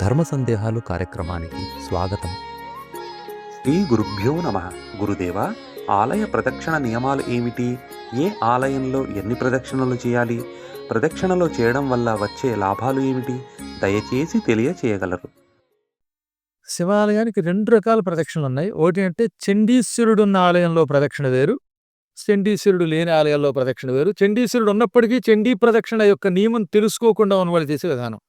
ధర్మ సందేహాలు కార్యక్రమానికి స్వాగతం. శ్రీ గురుభ్యో నమ. గురుదేవ ఆలయ ప్రదక్షిణ నియమాలు ఏమిటి? ఏ ఆలయంలో ఎన్ని ప్రదక్షిణలు చేయాలి? ప్రదక్షిణలు చేయడం వల్ల వచ్చే లాభాలు ఏమిటి? దయచేసి తెలియచేయగలరు. శివాలయానికి రెండు రకాల ప్రదక్షిణలు ఉన్నాయి. ఒకటి అంటే చండీశ్వరుడు ఉన్న ఆలయంలో ప్రదక్షిణ వేరు చండీశ్వరుడు లేని ఆలయాల్లో ప్రదక్షిణ వేరు. చండీశ్వరుడు ఉన్నప్పటికీ చండీ ప్రదక్షిణ యొక్క నియమం తెలుసుకోకుండా ఉన్నవాళ్ళు చేసే విధానం.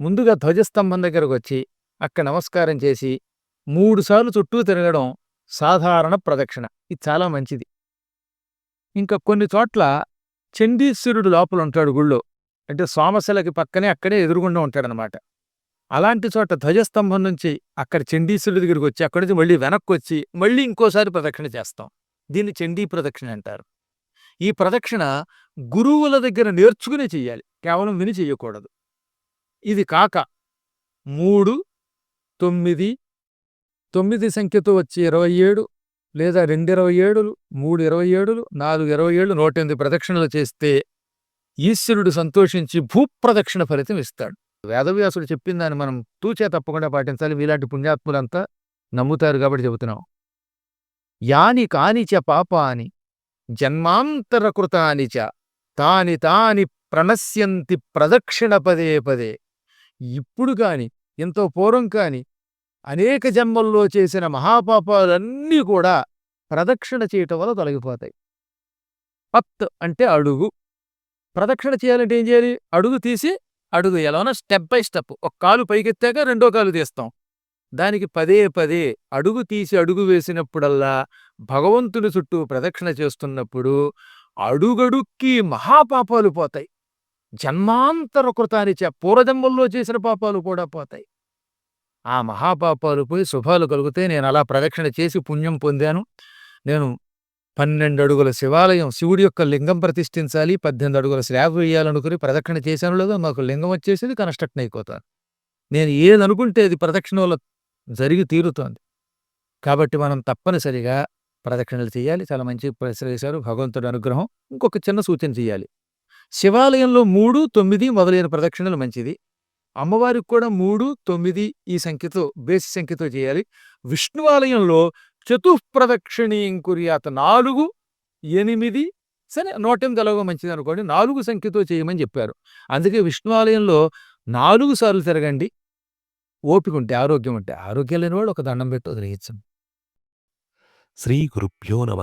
ముందుగా ధ్వజస్తంభం దగ్గరకు వచ్చి అక్కడ నమస్కారం చేసి మూడుసార్లు చుట్టూ తిరగడం సాధారణ ప్రదక్షిణ. ఇది చాలా మంచిది. ఇంకా కొన్ని చోట్ల చండీశ్వరుడు లోపల ఉంటాడు గుళ్ళో. అంటే సోమశిలకి పక్కనే అక్కడే ఎదురుగుండా ఉంటాడనమాట. అలాంటి చోట ధ్వజస్తంభం నుంచి అక్కడ చండీశ్వరుడి దగ్గరికి వచ్చి అక్కడి నుంచి మళ్ళీ వెనక్కి వచ్చి మళ్ళీ ఇంకోసారి ప్రదక్షిణ చేస్తాం. దీన్ని చండీ ప్రదక్షిణ అంటారు. ఈ ప్రదక్షిణ గురువుల దగ్గర నేర్చుకునే చెయ్యాలి. కేవలం విని చెయ్యకూడదు. ఇది కాక మూడు తొమ్మిది తొమ్మిది సంఖ్యతో వచ్చే ఇరవై ఏడు లేదా రెండు ఇరవై ఏడులు మూడు ఇరవై ఏడులు నాలుగు ఇరవై ఏళ్ళు నూట ఎనిమిది ప్రదక్షిణలు చేస్తే ఈశ్వరుడు సంతోషించి భూప్రదక్షిణ ఫలితం ఇస్తాడు. వేదవ్యాసుడు చెప్పిన దాన్ని మనం తూచే తప్పకుండా పాటించాలి. మీలాంటి పుణ్యాత్ములంతా నమ్ముతారు కాబట్టి చెబుతున్నాం. యాని కానిచ పాపాని జన్మాంతరకృతానిచ తాని తాని ప్రణశ్యంతి ప్రదక్షిణ పదే పదే. ఇప్పుడు కాని ఎంతో పూర్వం కాని అనేక జన్మల్లో చేసిన మహాపాపాలన్నీ కూడా ప్రదక్షిణ చేయటం వల్ల తొలగిపోతాయి. పత్ అంటే అడుగు. ప్రదక్షిణ చేయాలంటే ఏం చేయాలి? అడుగు తీసి అడుగు ఎలానో స్టెప్ బై స్టెప్. ఒక కాలు పైకెత్తాక రెండో కాలు తీస్తాం. దానికి పదే పదే అడుగు తీసి అడుగు వేసినప్పుడల్లా భగవంతుని చుట్టూ ప్రదక్షిణ చేస్తున్నప్పుడు అడుగడుక్కి మహాపాపాలు పోతాయి. జన్మాంతర కృతానిచ పూర్వజన్మల్లో చేసిన పాపాలు కూడా పోతాయి. ఆ మహాపాపాలు పోయి శుభాలు కలిగితే నేను అలా ప్రదక్షిణ చేసి పుణ్యం పొందాను. నేను పన్నెండు అడుగుల శివాలయం శివుడి యొక్క లింగం ప్రతిష్ఠించాలి పద్దెనిమిది అడుగుల స్లాబ్ వేయాలనుకుని ప్రదక్షిణ చేశాను లేదో మాకు లింగం వచ్చేసింది కన్స్ట్రక్ట్ అయిపోతాను. నేను ఏదనుకుంటే అది ప్రదక్షిణ వల్ల జరిగి తీరుతోంది. కాబట్టి మనం తప్పనిసరిగా ప్రదక్షిణలు చేయాలి. చాలా మంచి ప్రశ్న చేశారు భగవంతుడి అనుగ్రహం. ఇంకొక చిన్న సూచన చేయాలి. శివాలయంలో మూడు తొమ్మిది మొదలైన ప్రదక్షిణలు మంచిది. అమ్మవారికి కూడా మూడు తొమ్మిది ఈ సంఖ్యతో బేసి సంఖ్యతో చేయాలి. విష్ణు ఆలయంలో చతుఃప్రదక్షిణీం కుర్యాత నాలుగు ఎనిమిది సరే నూట ఎనిమిది ఎలాగో మంచిది అనుకోండి నాలుగు సంఖ్యతో చేయమని చెప్పారు. అందుకే విష్ణు ఆలయంలో నాలుగు సార్లు తిరగండి. ఓపిక ఉంటే ఆరోగ్యం ఉంటే ఆరోగ్యం లేనివాడు ఒక దండం పెట్టి వదిలేయచ్చు. శ్రీ గురుభ్యో నమ.